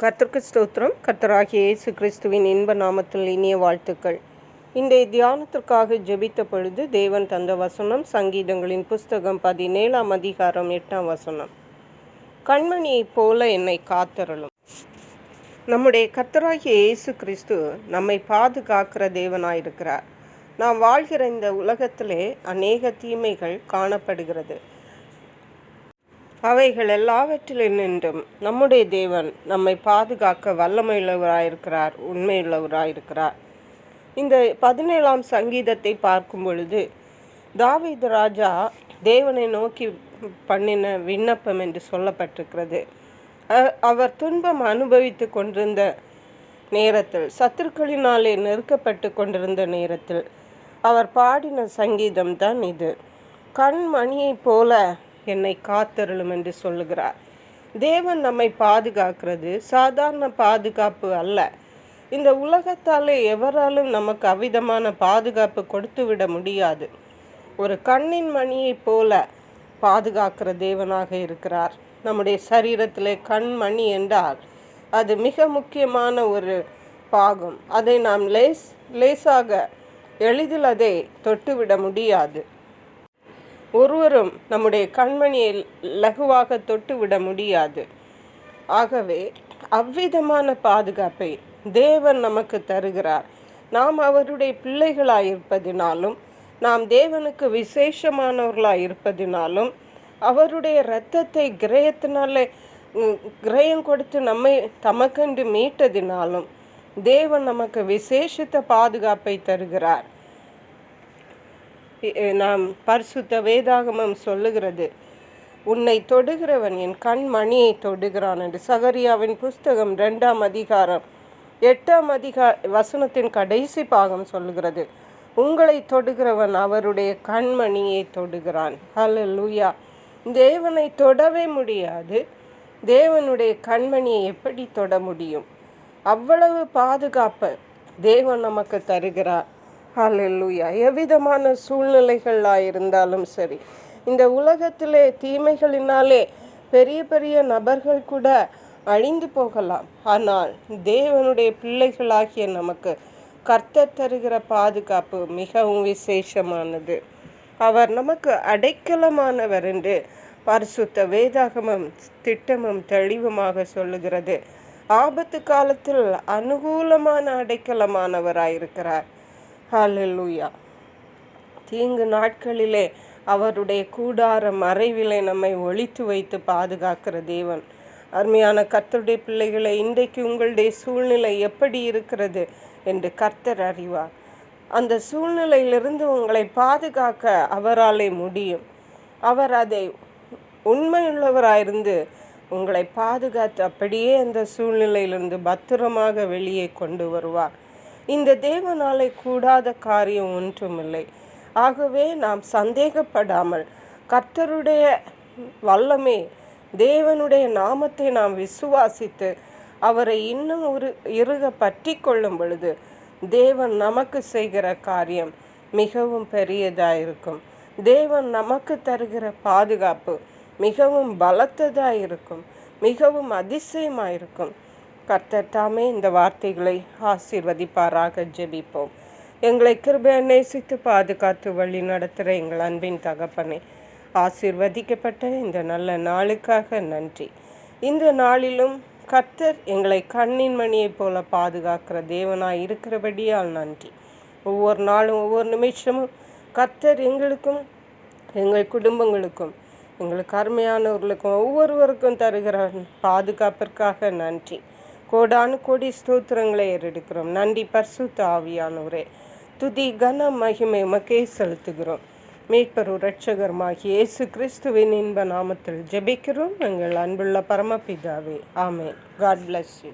கர்த்தருக்கு ஸ்தோத்திரம். கர்த்தராகிய இயேசு கிறிஸ்துவின் இன்ப நாமத்தில் இனிய வாழ்த்துக்கள். இன்றைய தியானத்திற்காக ஜெபித்த பொழுது தேவன் தந்த வசனம் சங்கீதங்களின் புஸ்தகம் பதினேழாம் அதிகாரம் எட்டாம் வசனம். கண்மணியைப் போல என்னை காத்தருளும். நம்முடைய கர்த்தராகிய இயேசு கிறிஸ்து நம்மை பாதுகாக்கிற தேவனாயிருக்கிறார். நாம் வாழ்கிற இந்த உலகத்திலே அநேக தீமைகள் காணப்படுகிறது. அவைகள் எல்லாவற்றிலும் நின்றும். நம்முடைய தேவன் நம்மை பாதுகாக்க வல்லமையுள்ளவராயிருக்கிறார் உண்மையுள்ளவராயிருக்கிறார். இந்த பதினேழாம் சங்கீதத்தை பார்க்கும் பொழுது தாவீது ராஜா தேவனை நோக்கி பண்ணின விண்ணப்பம் என்று சொல்லப்பட்டிருக்கிறது. அவர் துன்பம் அனுபவித்து கொண்டிருந்த நேரத்தில் சத்துருக்களினாலே நெருக்கப்பட்டு கொண்டிருந்த நேரத்தில் அவர் பாடின சங்கீதம் தான் இது. கண்மணியைப் போல என்னை காத்தருளும் என்று சொல்லுகிறார். தேவன் நம்மை பாதுகாக்கிறது. சாதாரண பாதுகாப்பு அல்ல. இந்த உலகத்தாலே எவராலும் நமக்கு அவ்விதமான பாதுகாப்பு கொடுத்து விட முடியாது. ஒரு கண்ணின் மணியைப் போல பாதுகாக்கிற தேவனாக இருக்கிறார். நம்முடைய சரீரத்திலே கண்மணி என்றால் அது மிக முக்கியமான ஒரு பாகம். அதை நாம் லேஸ் லேசாக எளிதில் அதை தொட்டுவிட முடியாது. ஒருவரும் நம்முடைய கண்மணியை லகுவாக தொட்டுவிட முடியாது. ஆகவே அவ்விதமான பாதுகாப்பை தேவன் நமக்கு தருகிறார். நாம் அவருடைய பிள்ளைகளாயிருப்பதினாலும் நாம் தேவனுக்கு விசேஷமானவர்களாயிருப்பதினாலும் அவருடைய இரத்தத்தை கிரயத்தினாலே கிரயம் கொடுத்து நம்மை தமக்கென்று மீட்டதினாலும் தேவன் நமக்கு விசேஷித்த பாதுகாப்பை தருகிறார். நாம் பரிசுத்த வேதாகமம் சொல்லுகிறது. உன்னை தொடுகிறவன் என் கண்மணியை தொடுகிறான் என்று சகரியாவின் புஸ்தகம் ரெண்டாம் அதிகாரம் எட்டாம் அதிகா வசனத்தின் கடைசி பாகம் சொல்லுகிறது. உங்களை தொடுகிறவன் அவருடைய கண்மணியை தொடுகிறான். ஹலோ லூயா தேவனை தொடவே முடியாது. தேவனுடைய கண்மணியை எப்படி தொட முடியும்? அவ்வளவு பாதுகாப்பை தேவன் நமக்கு தருகிறார். ஹாலெல்லூயா எவ்விதமான சூழ்நிலைகளாக இருந்தாலும் சரி இந்த உலகத்திலே தீமைகளினாலே பெரிய பெரிய நபர்கள் கூட அழிந்து போகலாம். ஆனால் தேவனுடைய பிள்ளைகளாகிய நமக்கு கர்த்தர் தருகிற பாதுகாப்பு மிகவும் விசேஷமானது. அவர் நமக்கு அடைக்கலமானவர் என்று பரிசுத்த வேதாகமம் திட்டமும் தெளிவுமாக சொல்லுகிறது. ஆபத்து காலத்தில் அனுகூலமான அடைக்கலமானவராயிருக்கிறார். ஹாலூயா தீங்கு நாட்களிலே அவருடைய கூடார மறைவிலே நம்மை ஒழித்து வைத்து பாதுகாக்கிற தேவன். அருமையான கர்த்தருடைய பிள்ளைகளை இன்றைக்கு உங்களுடைய சூழ்நிலை எப்படி இருக்கிறது என்று கர்த்தர் அறிவார். அந்த சூழ்நிலையிலிருந்து உங்களை பாதுகாக்க அவராலே முடியும். அவர் அதை உண்மையுள்ளவராயிருந்து உங்களை பாதுகாத்து அப்படியே அந்த சூழ்நிலையிலிருந்து பத்திரமாக வெளியே கொண்டு வருவார். இந்த தேவனாலே கூடாத காரியம் ஒன்றுமில்லை. ஆகவே நாம் சந்தேகப்படாமல் கர்த்தருடைய வல்லமே தேவனுடைய நாமத்தை நாம் விசுவாசித்து அவரை இன்னும் ஒரு இருக பற்றி கொள்ளும் பொழுது தேவன் நமக்கு செய்கிற காரியம் மிகவும் பெரியதாக இருக்கும் தேவன் நமக்கு தருகிற பாதுகாப்பு மிகவும் பலத்ததாக இருக்கும் மிகவும் அதிசயமாக இருக்கும் கர்த்தர் தாமே இந்த வார்த்தைகளை ஆசீர்வதிப்பாராக ஜெபிப்போம். எங்களை கிருபை நேசித்து பாதுகாத்து வழி நடத்துகிற எங்கள் அன்பின் தகப்பனே ஆசீர்வதிக்கப்பட்ட இந்த நல்ல நாளுக்காக நன்றி. இந்த நாளிலும் கர்த்தர் எங்களை கண்ணின் மணியைப் போல பாதுகாக்கிற தேவனாய் இருக்கிறபடியால் நன்றி. ஒவ்வொரு நாளும் ஒவ்வொரு நிமிஷமும் கர்த்தர் எங்களுக்கும் எங்கள் குடும்பங்களுக்கும் எங்களுக்கு அருமையானவர்களுக்கும் ஒவ்வொருவருக்கும் தருகிற பாதுகாப்பிற்காக நன்றி. கோடானு கோடி ஸ்தோத்திரங்களை ஏறெடுக்கிறோம். நன்றி பர்சுத்த ஆவியானவரே. துதி கன மகிமை உமக்கே செலுத்துகிறோம். மீட்பரு இரட்சகருமாகிய இயேசு கிறிஸ்துவின் இன்ப நாமத்தில் ஜெபிக்கிறோம். எங்கள் அன்புள்ள பரமபிதாவே. ஆமே காட் பிளஸ் யூ